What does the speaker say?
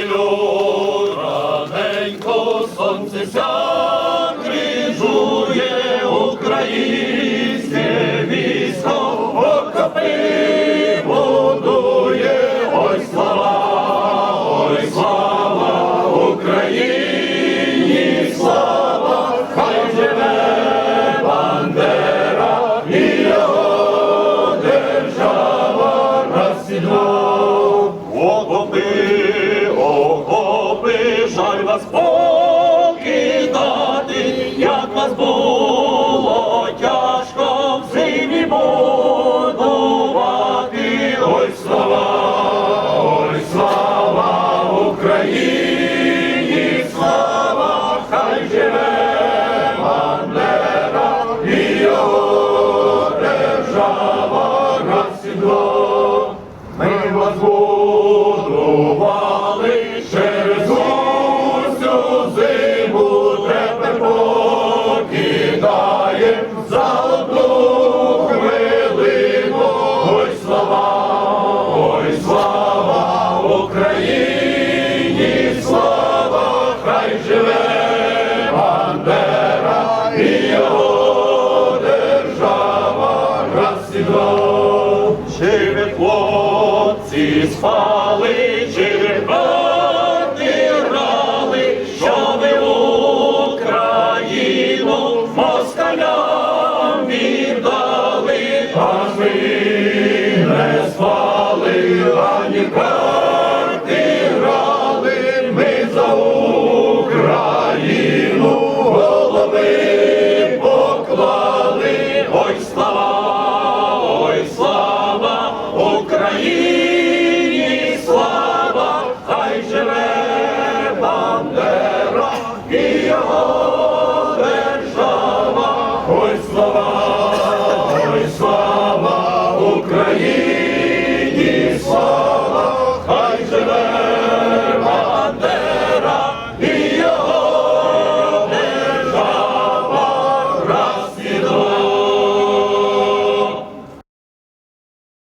неділю сонце закрижує українське окопи, вас покидати, як вас було тяжко в зимі будувати. Ой, слава, ой, слава Україні, слава, хай живе Бандера і його держава розсідло. Хлопці спали, ви карти що ви Україну москалям віддали, аж ми не спали, ані карти грали, ми за Україну голови поклали, ой слава, ой слава Україні, Україні, слава.